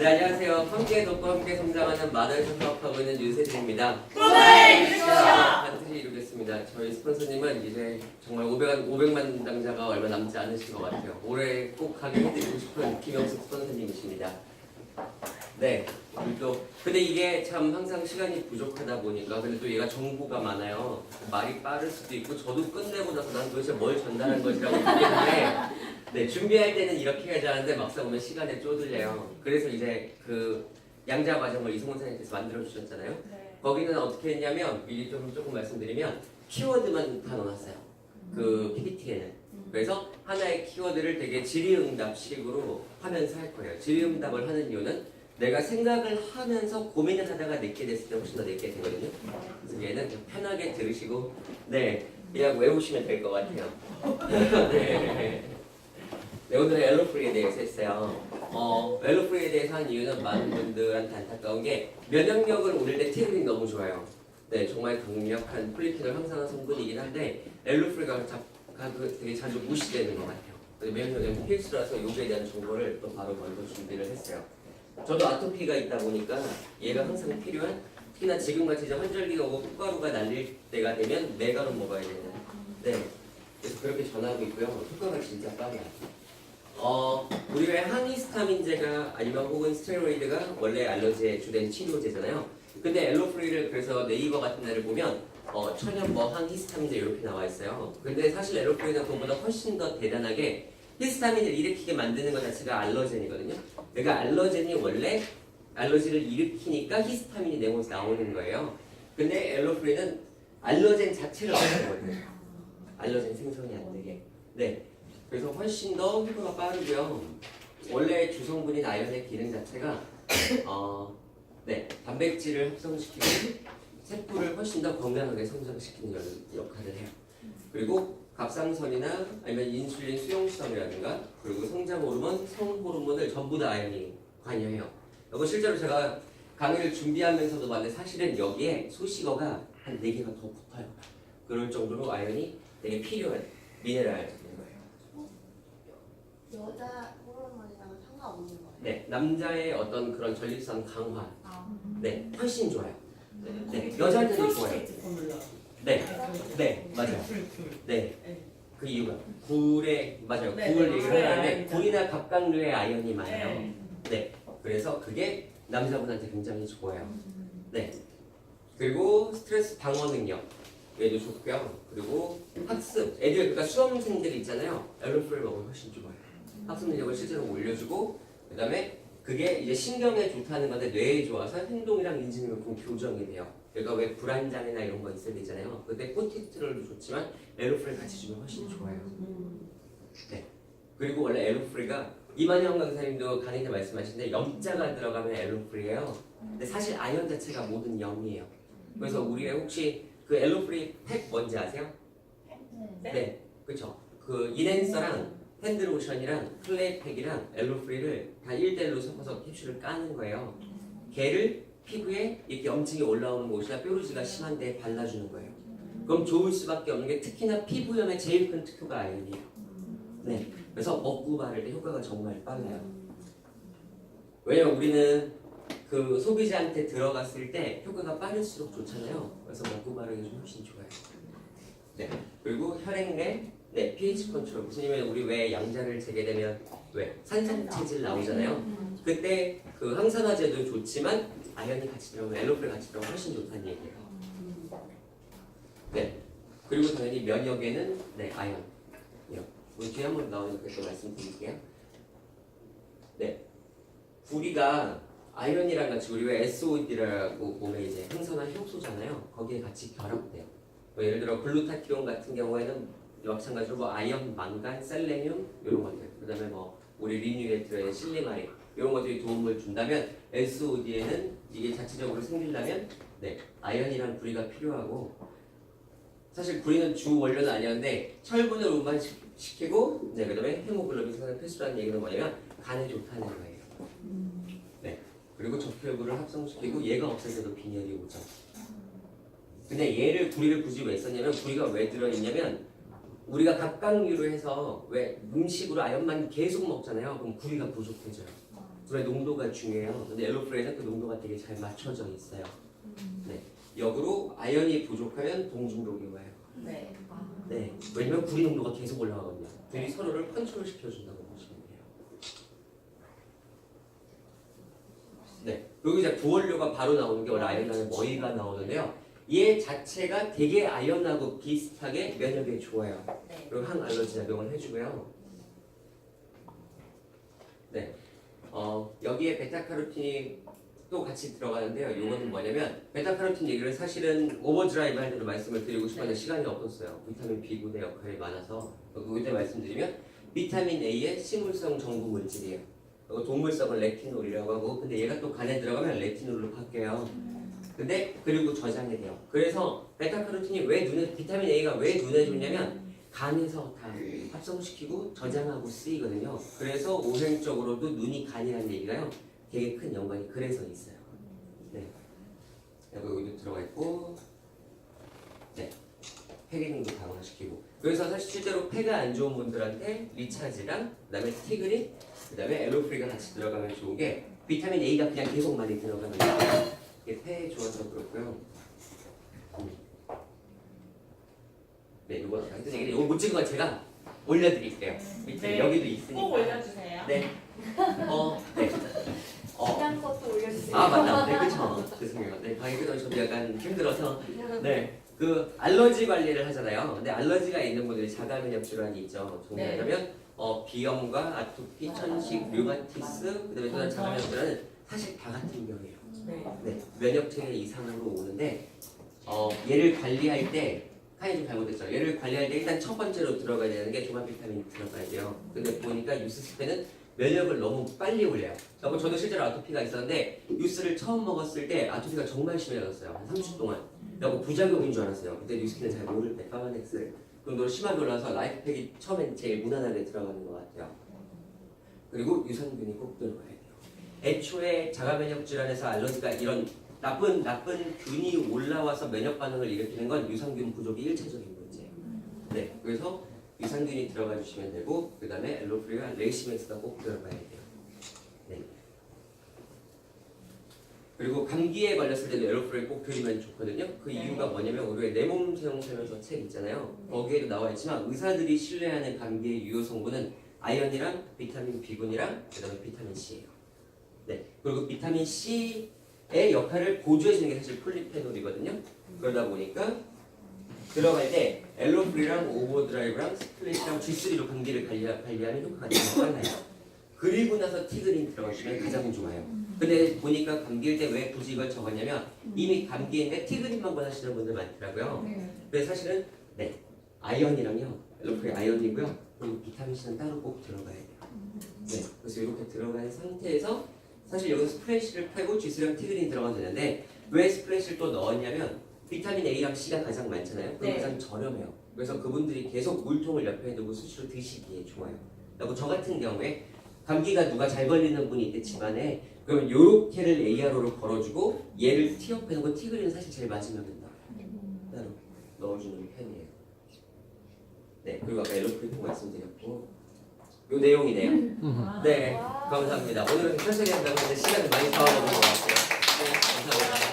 네 안녕하세요. 함께 돕고 함께 성장하는 만화에서 사업하고 있는 윤세진입니다. 반드시 이루겠습니다. 저희 스폰서님은 이제 정말 500만, 500만 당자가 얼마 남지 않으신 것 같아요. 올해 꼭 가게 해드리고 싶은 김영숙 스폰서님이십니다. 네, 또 근데 이게 참 항상 시간이 부족하다 보니까 근데 또 얘가 정보가 많아요. 말이 빠를 수도 있고 저도 끝내고 나서 난 도대체 뭘 전달한 것이라고 느끼는데 네 준비할 때는 이렇게 해야 하는데 막상 오면 시간에 쪼들려요. 그래서 이제 그 양자 과정을 이승훈 선생님께서 만들어 주셨잖아요. 네. 거기는 어떻게 했냐면 미리 좀 조금 말씀드리면 키워드만 다 넣어놨어요. 그 PPT에는. 그래서 하나의 키워드를 되게 질의응답식으로 하면서 할 거예요. 질의응답을 하는 이유는 내가 생각을 하면서 고민을 하다가 내게 됐을 때 훨씬 더 내게 되거든요. 그래서 얘는 편하게 들으시고 네 그냥 외우시면 될 것 같아요. 네. 네, 오늘은 엘로프리에 대해서 했어요. 어, 엘로프리에 대해서 한 이유는 많은 분들한테 안타까운 게 면역력을 올릴 때 티르이 너무 좋아요. 네, 정말 강력한 폴리피놀 항산화 성분이긴 한데 엘로프리가 자, 가- 그 되게 자주 무시되는 것 같아요. 면역력이 필수라서 요거에 대한 정보를 또 바로 먼저 준비를 했어요. 저도 아토피가 있다 보니까 얘가 항상 필요한 특히나 지금같이 환절기가 오고 콧가루가 날릴 때가 되면 메가로 먹어야 되는. 네. 그래서 그렇게 전하고 있고요. 효과가 진짜 빨라요 어 우리 왜 항히스타민제가 아니면 혹은 스테로이드가 원래 알러지의 주된 치료제잖아요. 근데 엘로프리를 그래서 네이버 같은 데를 보면 어, 천연 뭐 항히스타민제 이렇게 나와 있어요. 근데 사실 엘로프리는 그보다 훨씬 더 대단하게 히스타민을 일으키게 만드는 것 자체가 알러젠이거든요 그러니까 알러젠이 원래 알러지를 일으키니까 히스타민이 내 몸에서 나오는 거예요. 근데 엘로프리는 알러젠 자체를 없애거든요. 알러젠 생성이 안 되게. 네. 그래서 훨씬 더 효과가 빠르고요. 원래 주성분인 아연의 기능 자체가 어, 네 단백질을 합성시키고 세포를 훨씬 더 건강하게 성장시키는 역- 역할을 해요. 그리고 갑상선이나 아니면 인슐린 수용성이라든가 그리고 성장 호르몬, 성 호르몬을 전부 다 아연이 관여해요. 이거 실제로 제가 강의를 준비하면서도 봤는데 사실은 여기에 소식어가 한 4개가 더 붙어요. 그럴 정도로 아연이 되게 필요한 미네랄인 거예요. 여자 호르몬이랑은 상관없는 거예요. 네, 남자의 어떤 그런 전립선 강화, 네, 훨씬 좋아요. 네, 여자한테도 좋아요. 네, 네, 맞아요. 네, 그 이유가 굴에 맞아요. 네, 굴 네, 얘기를 하는데 굴이나 갑각류에 아연이 많아요. 네. 네, 그래서 그게 남자분한테 굉장히 좋아요. 네, 그리고 스트레스 방어 능력 얘도 좋고요. 그리고 학습, 애들 그러니까 수험생들이 있잖아요. 엘로프를 먹으면 훨씬 좋아요. 학습 능력을 실제로 올려주고 그다음에 그게 이제 신경에 좋다는 건데 뇌에 좋아서 행동이랑 인지능력은 교정이 돼요. 그러니까 왜 불안장애나 이런 거 있어야 되잖아요. 그때 코티스트롤도 좋지만 엘로프를 같이 주면 훨씬 좋아요. 네. 그리고 원래 엘로프리가 이만영 강사님도 강의 때 말씀하신데 염자가 들어가면 엘로프리예요. 근데 사실 아연 자체가 모든 염이에요. 그래서 우리가 혹시 그 엘로프리 팩 뭔지 아세요? 네. 그렇죠. 그 이랜서랑 핸드로션이랑 클레이 팩이랑 엘로프리를 다 1대1로 섞어서 캡슐을 까는 거예요. 걔를 피부에 이렇게 염증이 올라오는 곳이나 뾰루지가 심한데 발라주는 거예요. 그럼 좋을 수밖에 없는 게 특히나 피부염의 제일 큰 특효가 아연이에요. 네. 그래서 먹고 바를 때 효과가 정말 빨라요. 왜냐면 우리는 그 소비자한테 들어갔을 때 효과가 빠를수록 좋잖아요. 그래서 먹고 바르기 좀 훨씬 좋아요. 네. 그리고 혈액내, 네, pH 컨트롤. 얘기면 우리 왜 양자를 재게 되면 왜 산성 체질 나오잖아요. 그때 그 항산화제도 좋지만 아연이 같이 들어가면 엘로프를 같이 들어가면 훨씬 좋다는 얘기예요. 네. 그리고 당연히 면역에는 네 아연. 요. 우리 뒤에 한번 나오니까 또 말씀드릴게요. 네. 구리가 아연이랑 같이 우리 왜 SOD라고 보면 이제 항산화 효소잖아요. 거기에 같이 결합돼요. 뭐 예를 들어 글루타티온 같은 경우에는 마찬가지로 뭐 아연, 망간, 셀레늄 이런 것들. 그다음에 뭐 우리 리뉴에 들어있는 실리마린 이런 것들이 도움을 준다면 SOD에는 이게 자체적으로 생기려면 네 아연이랑 구리가 필요하고 사실 구리는 주 원료는 아니었는데 철분을 운반시키고 네 그다음에 헤모글로빈 생산 필수라는 얘기는 뭐냐면 간에 좋다는 거예요. 네 그리고 적혈구를 합성시키고 얘가 없을 때도 빈혈이 오죠. 근데 얘를 구리를 굳이 왜 썼냐면 구리가 왜 들어있냐면 우리가 각각류로 해서 왜 음식으로 아연만 계속 먹잖아요. 그럼 구리가 부족해져요. 물의 농도가 중요해요. 근데 엘로프레는 그 농도가 되게 잘 맞춰져 있어요. 네. 역으로 아연이 부족하면 동중독이 와요. 네. 네. 왜냐면 구리 농도가 계속 올라가거든요. 둘이 서로를 컨트롤 시켜준다고 보시면 돼요. 네. 여기 이제 부원료가 바로 나오는 게 원래 아연단의 머리가 나오는데요. 얘 자체가 되게 아연하고 비슷하게 면역에 좋아요. 네. 그리고 항알러지 작용을 해주고요. 네. 어, 여기에 베타카로틴이 또 같이 들어가는데요. 이거는 뭐냐면 베타카로틴 얘기를 사실은 오버드라이브 할 때도 말씀을 드리고 싶었는데 시간이 없었어요. 비타민 B군의 역할이 많아서 그때 말씀드리면 비타민 A의 식물성 정부 물질이에요. 동물성은 레티놀이라고 하고 근데 얘가 또 간에 들어가면 레티놀로 바뀌어요. 근데 그리고 저장이 돼요. 그래서 베타카로틴이 왜 눈에 비타민 A가 왜 눈에 좋냐면 간에서 다 합성시키고 저장하고 쓰이거든요. 그래서 오행적으로도 눈이 간이라는 얘기가요. 되게 큰 연관이 그래서 있어요. 네. 여기 여기도 들어가 있고, 네. 폐기능도 강화시키고. 그래서 사실 실제로 폐가 안 좋은 분들한테 리차즈랑 그 다음에 티그린, 그 다음에 엘로프리가 같이 들어가면 좋은 게 비타민 A가 그냥 계속 많이 들어가면 이게 폐에 좋아서 그렇고요. 네, 이거 하여튼 이게 이거 못 찍은 건 제가 올려드릴게요. 밑에 네. 여기도 있으니까. 꼭 올려주세요. 네. 어, 네. 어. 그냥 것도 올려주세요. 아 맞다. 네, 그렇죠. 죄송해요. 네, 강의 끝나고 저도 약간 힘들어서. 네. 그 알러지 관리를 하잖아요. 근데 알러지가 있는 분들이 자가 면역 질환이 있죠. 정리하자면 어, 비염과 아토피, 천식, 류마티스, 그다음에 또 다른 자가 면역 질환은 사실 다 같은 병이에요. 네. 네, 면역 체계 이상으로 오는데 어, 얘를 관리할 때 좀 잘못했죠. 얘를 관리할 때 일단 첫 번째로 들어가야 되는 게 종합 비타민이 들어가야 돼요. 근데 보니까 쓸 때는 면역을 너무 빨리 올려요. 저도 실제로 아토피가 있었는데 뉴스를 처음 먹었을 때 아토피가 정말 심해졌어요. 한 30 동안. 여러분 부작용인 줄 알았어요. 그때 뉴스키는 잘 모를 때 까만엑스 그 정도로 심하게 올라서 라이프팩이 처음엔 제일 무난하게 들어가는 것 같아요. 그리고 유산균이 꼭 들어가야 돼요. 애초에 자가 면역 질환에서 알러지가 이런 나쁜 나쁜 균이 올라와서 면역 반응을 일으키는 건 유산균 부족이 일차적인 문제예요. 네, 그래서 유산균이 들어가 주시면 되고 그 다음에 엘로프리와 레이시맥스가 꼭 들어가야 돼요. 네. 그리고 감기에 걸렸을 때도 엘로프리 꼭 드리면 좋거든요. 그 네. 이유가 뭐냐면 우리가 내몸 사용 설명서 책 있잖아요. 거기에도 나와 있지만 의사들이 신뢰하는 감기의 유효 성분은 아연이랑 비타민 B군이랑 그다음에 비타민 C예요. 네. 그리고 비타민 C 의 역할을 보조해주는 게 사실 폴리페놀이거든요. 그러다 보니까 들어갈 때 엘로프리랑 오버드라이브랑 스플릿이랑 G3로 감기를 관리, 관리 하는 효과가 되게 빨라요. 그리고 나서 티그린 들어가시면 가장 좋아요. 근데 보니까 감기일 때 왜 굳이 이걸 적었냐면 이미 감기인데 티그린만 권하시는 분들 많더라고요. 근데 사실은 네 아이언이랑요 엘로프리 아이언이고요. 그리고 비타민 C는 따로 꼭 들어가야 돼요. 네 그래서 이렇게 들어간 상태에서 사실 여기서 스프레시를 빼고 G3랑 티그린이 들어가면 되는데 왜 스프레시를 또 넣었냐면 비타민 A랑 C가 가장 많잖아요. 그리고 네. 가장 저렴해요. 그래서 그분들이 계속 물통을 옆에 두고 수시로 드시기에 좋아요. 그리고 저 같은 경우에 감기가 누가 잘 걸리는 분이 있대 집안에 그러면 요렇게를 ARO로 걸어주고 얘를 티업해 놓고 티그린은 사실 제일 마지막에 넣어주는 편이에요. 네 그리고 아까 엘로프리코 말씀드렸고 요 내용이네요. 네 감사합니다. 오늘은 펼쳐야 한다고 했는데 시간을 많이 잡아먹은 것 같아요. 네 감사합니다.